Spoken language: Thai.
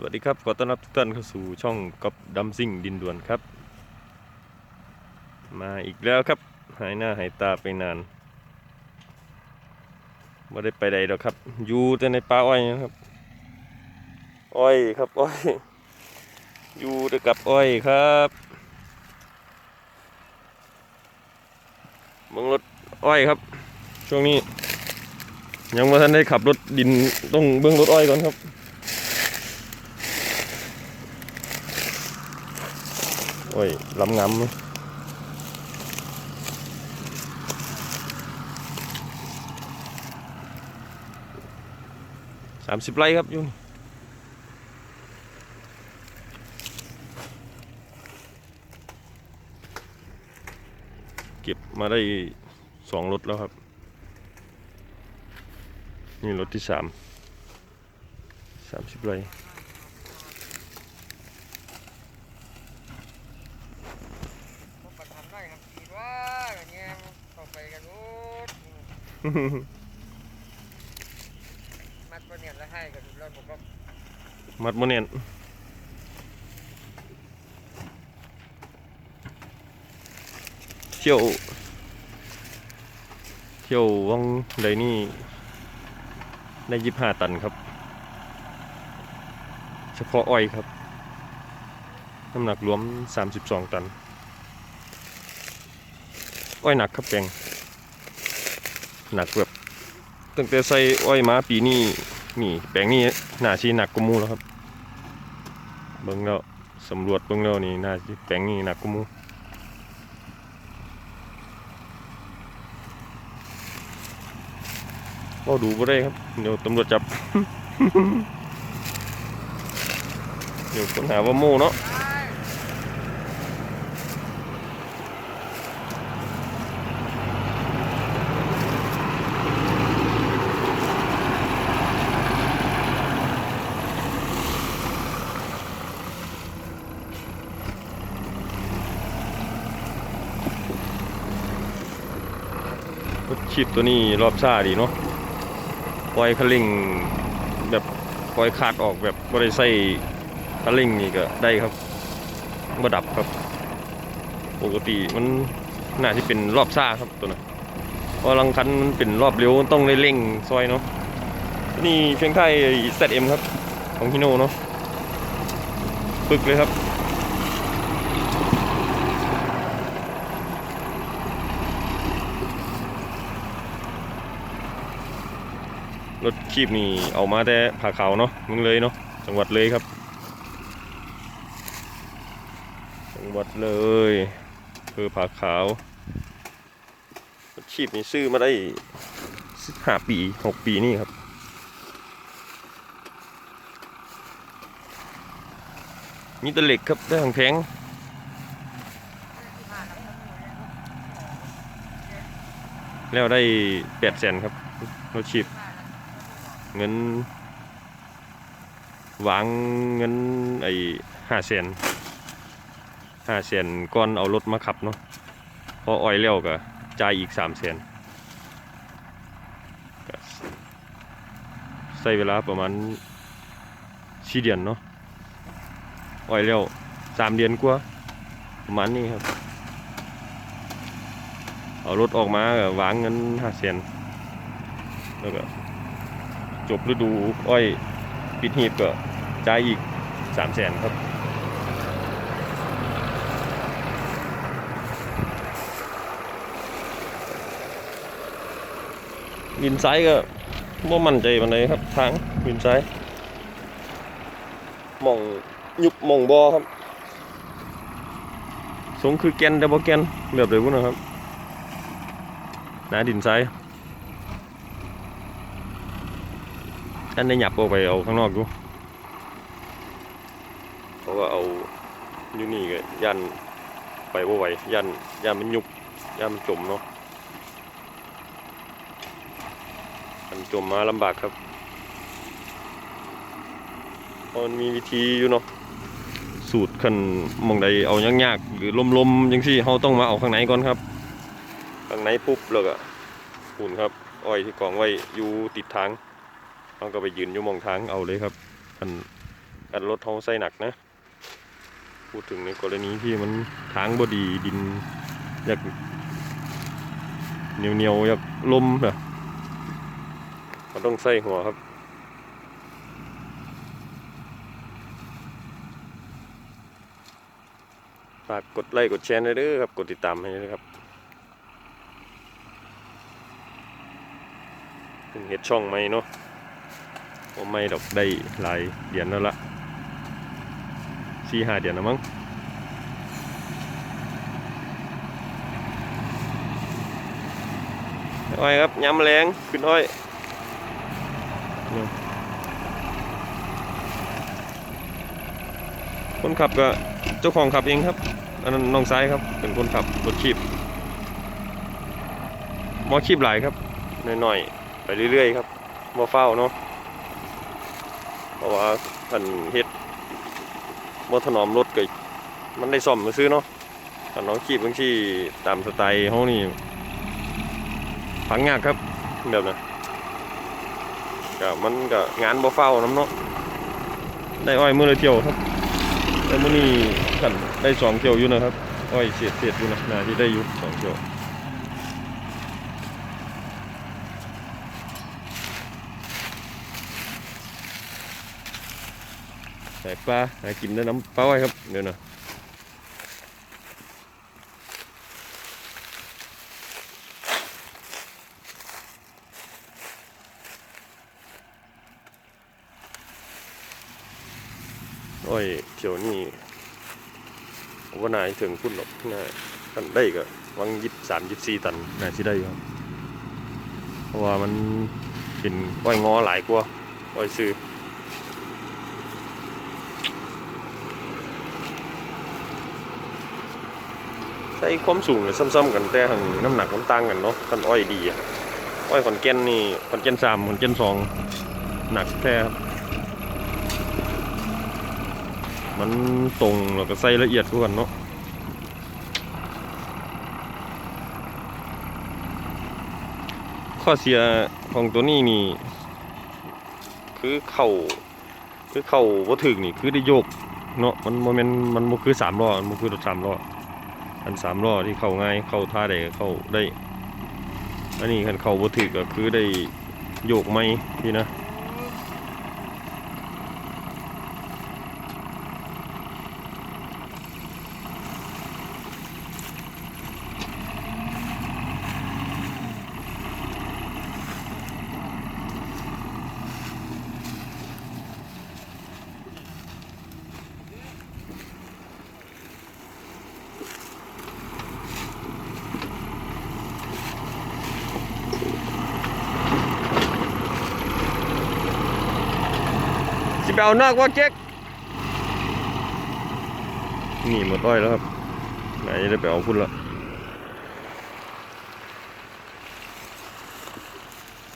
สวัสดีครับ ขอต้อนรับทุกท่านเข้าสู่ช่องก๊อฟดัมซิ่งดินด่วนครับ มาอีกแล้วครับ หายหน้าหายตาไปนานไม่ได้ไปใดหรอกครับ อยู่แต่ในป่าอ้อยนะครับ อ้อยครับอ้อย อยู่แต่กับอ้อยครับเบิ่งรถอ้อยครับ ช่วงนี้ ยังไม่ทันได้ขับรถดินต้องเบื้องรถอ้อยก่อนครับ อ้ยลำงำสามสิบไร่ครับยุ่นเก็บมาได้สองรถแล้วครับ นี่รถที่สามสามสิบไร่ ผมก็ทำได้ครับคิดว่าอย่างเงี้ยต่อไปกันรู้ มัดประเนี่ยแล้วให้กับดูแล้วผมก็มัดโมเนนเที่ยวเที่ยววังใดนี่ได้ยี่ห้าตันครับ เฉพาะอ้อยครับ น้ำหนักรวม 32 ตัน อ้อยหนักครับแปลง หนักแบบตั้งแต่ใส่อ้อยมาปีนี้นี่แปลงนี้น่าชีหนักกว่ามูแล้วครับเบิ่งแล้วสำรวจเบิ่งแล้วนี่หน่าสิแปลงนี้หนักกว่ามูก็ดูบ่ได้ครับเดี๋ยวตำรวจจับ เดี๋ยวคนหาว่าโม่เนาะ รถชีพตัวนี้รอบซ่าดีเนาะปล่อยคันเร่งแบบปล่อยคาดออกแบบบริใส่คันเร่งนี่ก็ได้ครับบ่ดับครับ ปกติมันน่าที่เป็นรอบซ่าครับตัวนั้นเพราะลังคันมันเป็นรอบเร็วต้องได้เร่งซอยเนาะนี่เพียงไทย ZM ครับ ของฮิโน่เนาะปึกเลยครับ รถคีบนี่เอามาแต่ผาขาวเนาะมึงเลยเนาะจังหวัดเลยครับ จังหวัดเลยคือผาขาวรถคีบนี่ซื้อมาได้ห้าปีหกปีนี่ครับมีตะเหล็กครับได้ของแพงแล้วได้แปดแสนครับรถชีพ เงินวางเงินไอ้ห้าแสนห้าแสนก่อนเอารถมาขับเนาะพออ้อยแล้วก็จ่ายอีกสามแสนใช้เวลาประมาณสี่เดือนเนาะอ้อยแล้วสามเดือนกว่าประมาณนี้ครับ เอารถออกมาก็วางเงินห้าแสนแล้วก็ จบฤดูอ้อยปิดหีบก็จ่ายอีกสามแสนครับ วินไซด์ก็บ่มั่นใจปานใดครับทางวินไซด์หมองยุบหมองบอครับ สงคือแกนแต่บ่แกนแบบเดียวกันนะครับหนาดินไซ ท่านได้หยับออกไปเอาข้างนอกดูเพราะว่าเอาอยู่นี่ก็ยันไปบ่ไหวยันยันมันยุบยันมันจมเนาะมันจมมาลำบากครับมันมีวิธีอยู่เนาะสูตรขันมองใดเอายากๆหรือลมๆจังซี่เขาต้องมาเอาข้างในก่อนครับ ข้างในปุ๊บแล้วก็หุ่นครับอ้อยที่กองไว้อยู่ติดทาง เราก็ไปยืนอยู่มองทางเอาเลยครับมันกันรถเขาใส่หนักนะ พูดถึงในกรณีที่มันทางบดีดินอยากเหนียวเหนียวอยากลมนะมันต้องใส่หัวครับฝากกดไลค์กดแชร์หน่อยครับ กดติดตามให้ด้วยครับเพิ่งเฮ็ดช่องใหม่เนาะ ผมไม่ดอกได้หลายเดือนแล้วละสี่ห้าเดือนแล้วมั้งอ้อยครับย้ำแรงขึ้นอ้อยคนขับก็เจ้าของขับเองครับ อันนั้นน้องซ้ายครับ เป็นคนขับรถชีพมอชีพหลายครับหน่อยๆไปเรื่อยๆครับมอเฝ้าเนาะ ราะว่าท่นเฮ็ดมอถนอมรถก็มันได้ซ่อมมาซื้อเนาะถ้าน้องชีพบางที่ตามสไตล์เขานี่พังยากครับแบบนั้นก็มันก็งานบ่เฝ้าน้ำเนาะได้อ้อยมือละเที่ยวครับแต่มื้อนี้กันได้สองเที่ยวอยู่นะครับอ้อยเสียดเสียดอยู่นะนาที่ได้อยู่สองเที่ยว ใส่ปลาหากินได้น้ำปลาไว้ครับเดี๋ยวนะอ้อยเที่ยวนี่ว่านาจะถึงพุ่นหรอกน่ากันได้ก็วังยิบสามยิบสี่ตันน่าสิได้ครับ เพราะว่ามันเป็นอ้อยงอหลายกว่าอ้อยซื้อ ใช้ความสูงเนี่ยซ้ำๆกันแต่ทางน้ำหนักมันต่างกันเนาะกันอ้อยดีอะอ้อยขอนแก่นนี่ขอนแก่นสามขอนแก่นสองหนักแท้ครับมันตรงแล้วก็ใส่ละเอียดกว่ากันเนาะข้อเสียของตัวนี้นี่ คือเข่าคือเข่าบ่ถึงนี่คือได้โยกเนาะมันโมเมนต์มันบ่คือสามล้อมันคือรถสามล้อ อันสามล้อที่เข้าง่ายเข้าท่าได้เข้าได้ อันนี้คันเข้าบ่ถึกก็คือได้โยกไม่พี่นะ เอานอกว่าเจ๊กนี่หมดอ้อยแล้วครับ ไหนจะได้ไปเอาพุ่นละ